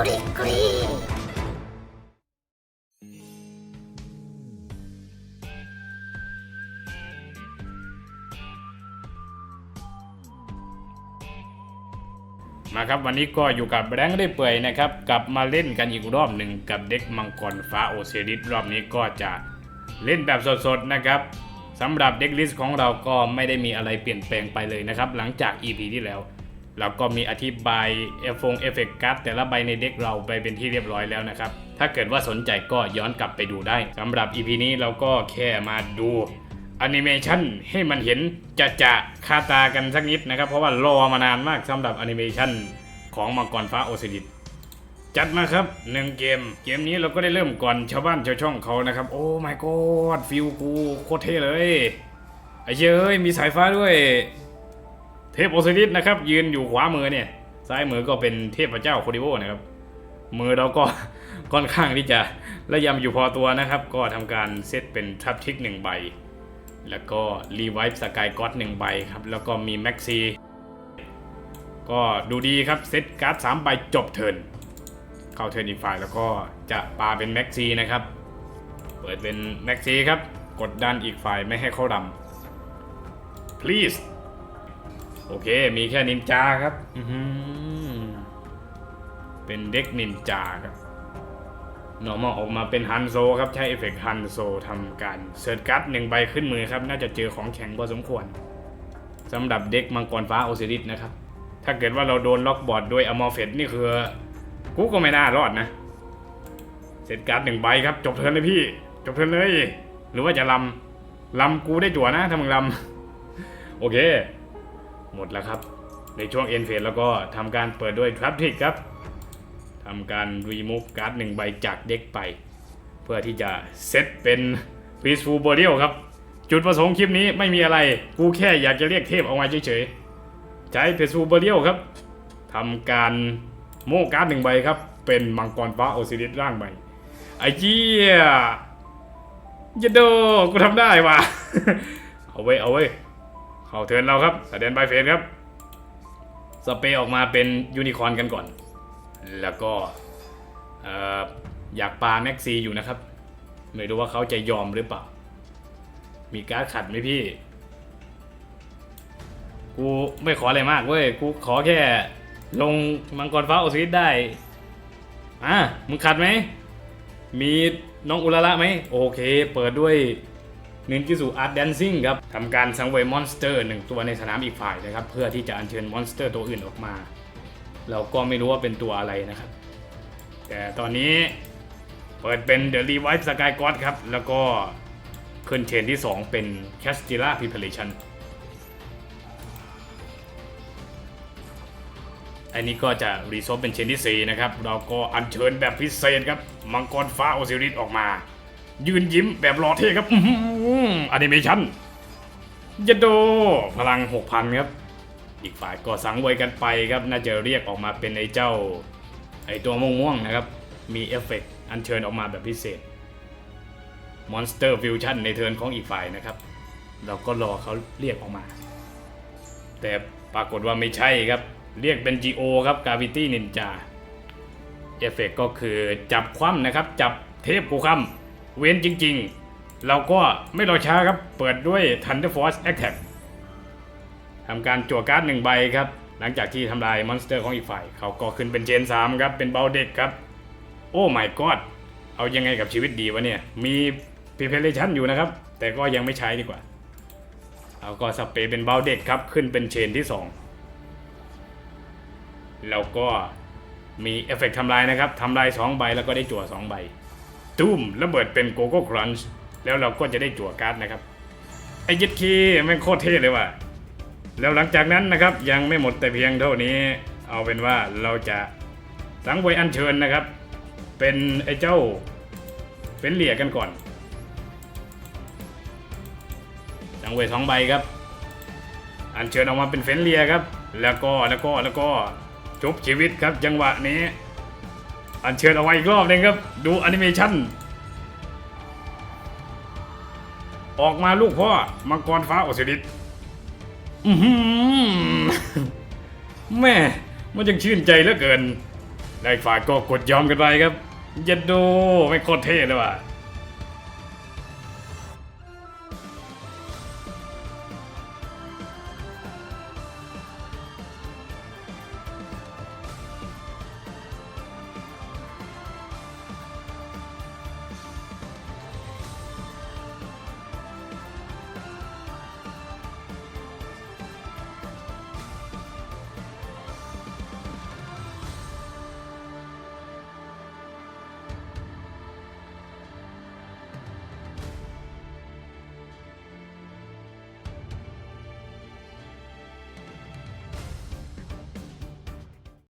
กรีกรีมาครับวันนี้ก็อยู่กับแบงค์ได้เปื่อยนะครับ กลับมาเล่นกันอีกรอบหนึ่งกับเด็กมังกรฟ้าโอเซริสรอบนี้ก็จะเล่นแบบสดๆนะครับสำหรับเด็กลิสต์ของเราก็ไม่ได้มีอะไรเปลี่ยนแปลงไปเลยนะครับ หลังจาก EP ที่แล้ว เราก็มีอธิบายเอฟฟงเอฟเฟกต์การ์ดแต่ละใบในเด็กเราไปเป็นที่เรียบร้อยแล้วนะครับ ถ้าเกิดว่าสนใจก็ย้อนกลับไปดูได้สำหรับ EP นี้เราก็แค่มาดูแอนิเมชันให้มันเห็นจะจะคาตากันสักนิดนะครับ เพราะว่ารอมานานมากสำหรับแอนิเมชันของมังกรฟ้าโอซิลิสจัดมาครับหนึ่งเกม เกมนี้เราก็ได้เริ่มก่อนชาวบ้านชาวช่องเขานะครับ โอ้ my god ฟิลกูโคตรเท่เลยไอ้เยเอ้ยมีสายฟ้าด้วย เทพโอซิริสนะครับ ยืนอยู่ขวามือเนี่ย ซ้ายมือก็เป็นเทพเจ้าโคดิโอนะครับ มือเราก็ค่อนข้างที่จะระยำอยู่พอตัวนะครับ ก็ทำการเซตเป็นทับทิกหนึ่งใบ แล้วก็รีไวฟ์สกายก็อตหนึ่งใบครับ แล้วก็มีแม็กซีก็ดูดีครับ เซตการ์ดสามใบจบเทิร์นเข้าเทิร์นอีกฝ่ายแล้วก็จะปาเป็นแม็กซีนะครับ เปิดเป็นแม็กซีครับ กดดันอีกฝ่ายไม่ให้เข้ารำ please โอเค มีแค่นินจาครับอืเป็นเด็กนินจาครับนอมอลออกมาเป็นฮันโซครับ ใช้เอฟเฟกต์ฮันโซทำการเซิร์ชการ์ดหนึ่งใบขึ้นมือครับ น่าจะเจอของแข็งพอสมควรสำหรับเด็กมังกรฟ้าโอซิริสนะครับ ถ้าเกิดว่าเราโดนล็อกบอร์ดด้วยอมอร์เฟตนี่คือ กูก็ไม่น่ารอดนะ เสร็จการ์ดหนึ่งใบครับ จบเทิร์นเลยพี่ จบเทิร์นเลย หรือว่าจะลำลำกูได้จั่วนะถ้ามึงลำโอเค หมดแล้วครับ ในช่วงเอ็นเฟสแล้วก็ทำการเปิดด้วยทรัพทิกครับทำการรีมูฟการ์ดหนึ่งใบจากเด็กไป เพื่อที่จะเซตเป็น Peaceful b o r i a l ครับ จุดประสงค์คลิปนี้ไม่มีอะไร กูแค่อยากจะเรียกเทพออกมาเฉยๆ ใช้ Peaceful b o r i a l ครับทำการโม่การ์ดหนึ่งใบครับ เป็นมังกรฟ้าโอซิริสร่างใหม่ไอ้เจี๊ยยดโดกูทำได้ว่ะ เอาไว้ เอาไว้ เข้าเทินเราครับแสดงบายเฟสครับ สเปรย์ออกมาเป็นยูนิคอร์นกันก่อน แล้วก็เอ่อยากปาแม็กซีอยู่นะครับ ไม่รู้ว่าเขาจะยอมหรือเปล่า มีการขัดไหมพี่ กูไม่ขออะไรมากเว้ย กูขอแค่ลงมังกรฟ้าโอซิสได้อะมึงขัดไหม มีน้องอุลาระไหม โอเค เปิดด้วย นินจิสุอาร์ตแดนซิ่งครับทำการสังเวยมอนสเตอร์หนึ่งตัวในสนามอีกฝ่ายนะครับเพื่อที่จะอัญเชิญมอนสเตอร์ตัวอื่นออกมา เราก็ไม่รู้ว่าเป็นตัวอะไรนะครับ แต่ตอนนี้เปิดเป็นเดลีไวท์สกายกอดครับ แล้วก็ขึ้นเชนที่ 2 เป็นแคสติล่าพิเพเลชันอันนี้ก็จะรีโซฟเป็นเชนที่ 4 นะครับ เราก็อัญเชิญแบบพิเศษครับ มังกรฟ้าโอซิริสออกมา ยืนยิ้มแบบรอเท่ครับอนิเมชันยดโด พลัง 6,000 ครับ อีกฝ่ายก็สังเวยกันไปครับ น่าจะเรียกออกมาเป็นไอ้เจ้า ไอ้ตัวม่วงๆนะครับ มีเอฟเฟกต์อัญเชิญออกมาแบบพิเศษ Monster Fusion ในเทิร์นของอีกฝ่ายนะครับ เราก็รอเขาเรียกออกมา แต่ปรากฏว่าไม่ใช่ครับ เรียกเป็น GO ครับ Gravity Ninja เอฟเฟกต์ก็คือจับคว่ำนะครับ จับเทพกูคว่ำ เว้นจริงๆ เราก็ไม่รอช้าครับ เปิดด้วย Thunder Force Attack ทำการจั่วการ์ดหนึ่งใบครับ หลังจากที่ทำลายมอนสเตอร์ของอีกฝ่าย เขาก็ขึ้นเป็นเจน 3 ครับ เป็นเบลเด็กครับ โอ้ my god เอายังไงกับชีวิตดีวะเนี่ย มี preparation อยู่นะครับ แต่ก็ยังไม่ใช้ดีกว่า เอาก็สเปรย์เป็นเบลเด็กครับ ขึ้นเป็นเชนที่ 2 แล้วก็มีเอฟเฟกต์ทำลายนะครับทำลาย2ใบแล้วก็ได้จั่ว2ใบ ตุ้มระเบิดเป็นโกโก้ครันช์แล้วเราก็จะได้จั่วการ์ดนะครับ ไอ้ยิดคีแม่งโคตรเท่เลยว่ะ แล้วหลังจากนั้นนะครับยังไม่หมดแต่เพียงเท่านี้ เอาเป็นว่าเราจะสังเวยอัญเชิญนะครับ เป็นไอ้เจ้าเป็นเหลี่ยกันก่อน สังเวยสองใบครับ อัญเชิญออกมาเป็นเฟนเลียครับ แล้วก็แล้วก็แล้วก็จบชีวิตครับจังหวะนี้ อันเชิญเอาไว้อีกรอบหนึงครับ ดูแอนิเมชั่นออกมาลูกพ่อ มังกรฟ้าอสิริตอืมแม่มันยังชื่นใจเหลือเกิน ได้ฝ่ายก็กดยอมกันไปครับยัดดูไม่โคตรเท่เลยว่ะ